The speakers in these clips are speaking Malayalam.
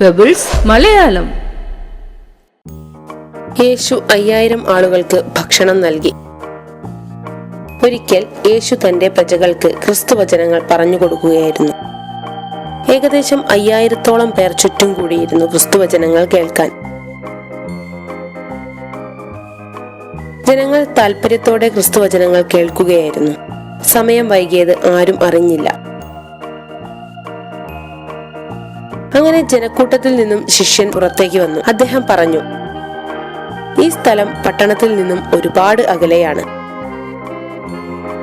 പെബിൾസ് മലയാളം യേശു അയ്യായിരം ആളുകൾക്ക് ഭക്ഷണം നൽകി. ഒരിക്കൽ യേശു തന്റെ പ്രജകൾക്ക് ക്രിസ്തുവചനങ്ങൾ പറഞ്ഞു കൊടുക്കുകയായിരുന്നു. ഏകദേശം അയ്യായിരത്തോളം പേർ ചുറ്റും കൂടിയിരുന്നു ക്രിസ്തുവചനങ്ങൾ കേൾക്കാൻ. ജനങ്ങൾ താല്പര്യത്തോടെ ക്രിസ്തുവചനങ്ങൾ കേൾക്കുകയായിരുന്നു. സമയം വൈകിയത് ആരും അറിഞ്ഞില്ല. അങ്ങനെ ജനക്കൂട്ടത്തിൽ നിന്നും ശിഷ്യൻ പുറത്തേക്ക് വന്നു. അദ്ദേഹം പറഞ്ഞു ഈ സ്ഥലം പട്ടണത്തിൽ നിന്നും ഒരുപാട് അകലെയാണ്.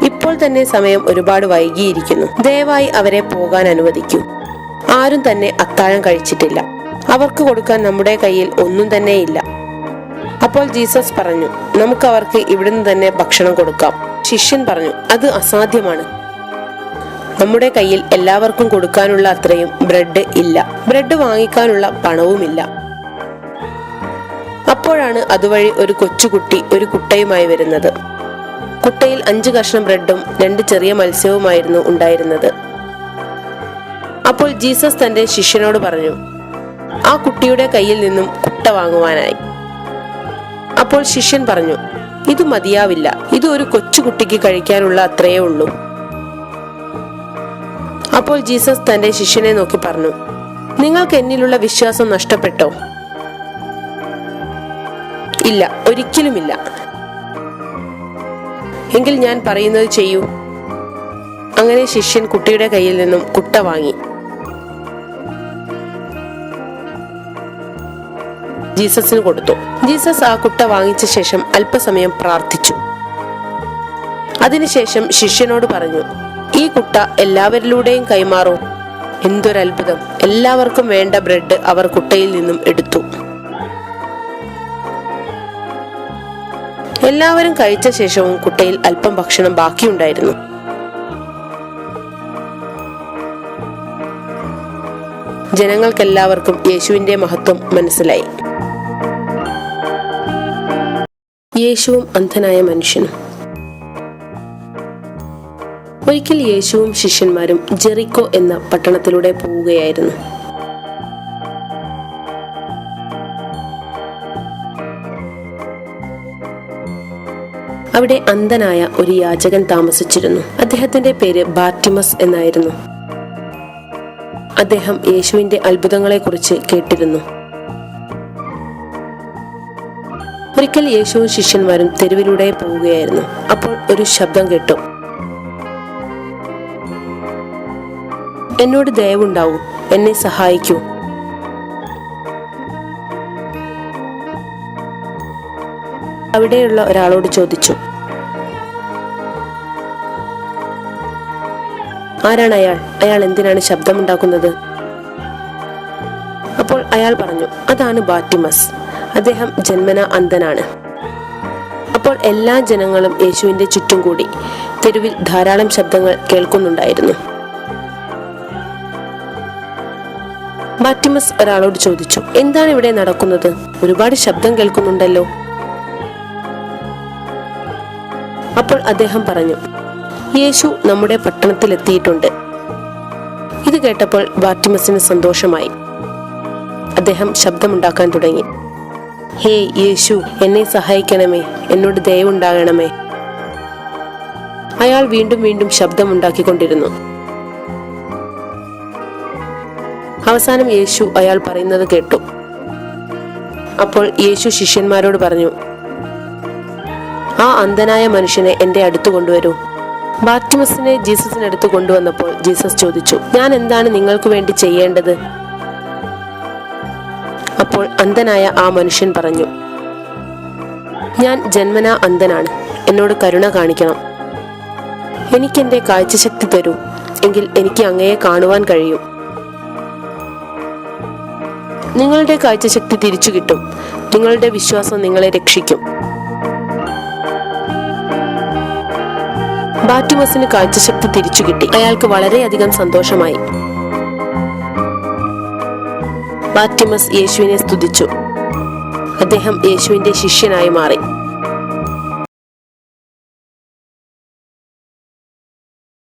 ഇപ്പോൾ തന്നെ സമയം ഒരുപാട് വൈകിയിരിക്കുന്നു. ദയവായി അവരെ പോകാൻ അനുവദിക്കൂ. ആരും തന്നെ അത്താഴം കഴിച്ചിട്ടില്ല. അവർക്ക് കൊടുക്കാൻ നമ്മുടെ കയ്യിൽ ഒന്നും തന്നെ ഇല്ല. അപ്പോൾ ജീസസ് പറഞ്ഞു നമുക്ക് അവർക്ക് ഇവിടുന്ന് തന്നെ ഭക്ഷണം കൊടുക്കാം. ശിഷ്യൻ പറഞ്ഞു അത് അസാധ്യമാണ്. നമ്മുടെ കയ്യിൽ എല്ലാവർക്കും കൊടുക്കാനുള്ള അത്രയും ബ്രെഡ് ഇല്ല. ബ്രെഡ് വാങ്ങിക്കാനുള്ള പണവുമില്ല. അപ്പോഴാണ് അതുവഴി ഒരു കൊച്ചുകുട്ടി ഒരു കുട്ടയുമായി വരുന്നത്. കുട്ടയിൽ അഞ്ചു കഷ്ണം ബ്രെഡും രണ്ട് ചെറിയ മത്സ്യവുമായിരുന്നു ഉണ്ടായിരുന്നത്. അപ്പോൾ ജീസസ് തന്റെ ശിഷ്യനോട് പറഞ്ഞു ആ കുട്ടിയുടെ കയ്യിൽ നിന്നും കുട്ട വാങ്ങുവാനായി. അപ്പോൾ ശിഷ്യൻ പറഞ്ഞു ഇത് മതിയാവില്ല. ഇത് ഒരു കൊച്ചുകുട്ടിക്ക് കഴിക്കാനുള്ള അത്രയേ ഉള്ളൂ. അപ്പോൾ ജീസസ് തന്റെ ശിഷ്യനെ നോക്കി പറഞ്ഞു നിങ്ങൾക്ക് എന്നിലുള്ള വിശ്വാസം നഷ്ടപ്പെട്ടോ? ഇല്ല ഒരിക്കലുമില്ല. എങ്കിൽ ഞാൻ പറയുന്നത് ചെയ്യൂ. അങ്ങനെ ശിഷ്യൻ കുട്ടിയുടെ കയ്യിൽ നിന്നും കുട്ട വാങ്ങി. ജീസസിന് കൊടുത്തു. ജീസസ് ആ കുട്ട വാങ്ങിച്ച ശേഷം അല്പസമയം പ്രാർത്ഥിച്ചു. അതിനുശേഷം ശിഷ്യനോട് പറഞ്ഞു ഈ കുട്ട എല്ലാവരിലൂടെയും കൈമാറൂ. എന്തൊരത്ഭുതം. എല്ലാവർക്കും വേണ്ട ബ്രെഡ് അവർ കുട്ടയിൽ നിന്നും എടുത്തു. എല്ലാവരും കഴിച്ച ശേഷവും കുട്ടയിൽ അല്പം ഭക്ഷണം ബാക്കിയുണ്ടായിരുന്നു. ജനങ്ങൾക്കെല്ലാവർക്കും യേശുവിന്റെ മഹത്വം മനസ്സിലായി. യേശുവും അന്ധനായ മനുഷ്യനും. ഒരിക്കൽ യേശുവും ശിഷ്യന്മാരും ജെറിക്കോ എന്ന പട്ടണത്തിലൂടെ പോവുകയായിരുന്നു. അവിടെ അന്ധനായ ഒരു യാചകൻ താമസിച്ചിരുന്നു. അദ്ദേഹത്തിന്റെ പേര് ബാറ്റിമസ് എന്നായിരുന്നു. അദ്ദേഹം യേശുവിന്റെ അത്ഭുതങ്ങളെക്കുറിച്ച് കേട്ടിരുന്നു. ഒരിക്കൽ യേശുവും ശിഷ്യന്മാരും തെരുവിലൂടെ പോവുകയായിരുന്നു. അപ്പോൾ ഒരു ശബ്ദം കേട്ടു. എന്നോട് ദയവുണ്ടാവൂ. എന്നെ സഹായിക്കൂ. അവിടെയുള്ള ഒരാളോട് ചോദിച്ചു. ആരാണ് അയാൾ? അയാൾ എന്തിനാണ് ശബ്ദമുണ്ടാക്കുന്നത്? അപ്പോൾ അയാൾ പറഞ്ഞു അതാണ് ബാറ്റിമസ്. അദ്ദേഹം ജന്മന അന്ധനാണ്. അപ്പോൾ എല്ലാ ജനങ്ങളും യേശുവിന്റെ ചുറ്റും കൂടി തെരുവിൽ ധാരാളം ശബ്ദങ്ങൾ കേൾക്കുന്നുണ്ടായിരുന്നു. ബാറ്റിമസ് ഒരാളോട് ചോദിച്ചു എന്താണ് ഇവിടെ നടക്കുന്നത്? ഒരുപാട് ശബ്ദം കേൾക്കുന്നുണ്ടല്ലോ. അപ്പോൾ അദ്ദേഹം പറഞ്ഞു യേശു നമ്മുടെ പട്ടണത്തിൽ എത്തിയിട്ടുണ്ട് ഇത് കേട്ടപ്പോൾ ബാറ്റിമസിന് സന്തോഷമായി. അദ്ദേഹം ശബ്ദമുണ്ടാക്കാൻ തുടങ്ങി ഹേ യേശു എന്നെ സഹായിക്കണമേ എന്നോട് ദയവുണ്ടാകണമേ. അയാൾ വീണ്ടും വീണ്ടും ശബ്ദമുണ്ടാക്കിക്കൊണ്ടിരുന്നു. അവസാനം യേശു അയാൾ പറയുന്നത് കേട്ടു. അപ്പോൾ യേശു ശിഷ്യന്മാരോട് പറഞ്ഞു ആ അന്ധനായ മനുഷ്യനെ എന്റെ അടുത്ത് കൊണ്ടുവരൂ. ബാർട്ടിമസിനെ ജീസസിനടുത്ത് കൊണ്ടുവന്നപ്പോൾ ജീസസ് ചോദിച്ചു ഞാൻ എന്താണ് നിങ്ങൾക്ക് വേണ്ടി ചെയ്യേണ്ടത്? അപ്പോൾ അന്ധനായ ആ മനുഷ്യൻ പറഞ്ഞു ഞാൻ ജന്മന അന്ധനാണ്. എന്നോട് കരുണ കാണിക്കണം. എനിക്കെന്റെ കാഴ്ചശക്തി തരൂ. എങ്കിൽ എനിക്ക് അങ്ങയെ കാണുവാൻ കഴിയും. നിങ്ങളുടെ കാഴ്ചശക്തി തിരിച്ചു കിട്ടും. നിങ്ങളുടെ വിശ്വാസം നിങ്ങളെ രക്ഷിക്കും. ബാറ്റിമസിന് കാഴ്ചശക്തി തിരിച്ചു കിട്ടി. അയാൾക്ക് വളരെയധികം സന്തോഷമായി. ബാറ്റിമസ് യേശുവിനെ സ്തുതിച്ചു. അദ്ദേഹം യേശുവിന്റെ ശിഷ്യനായി മാറി.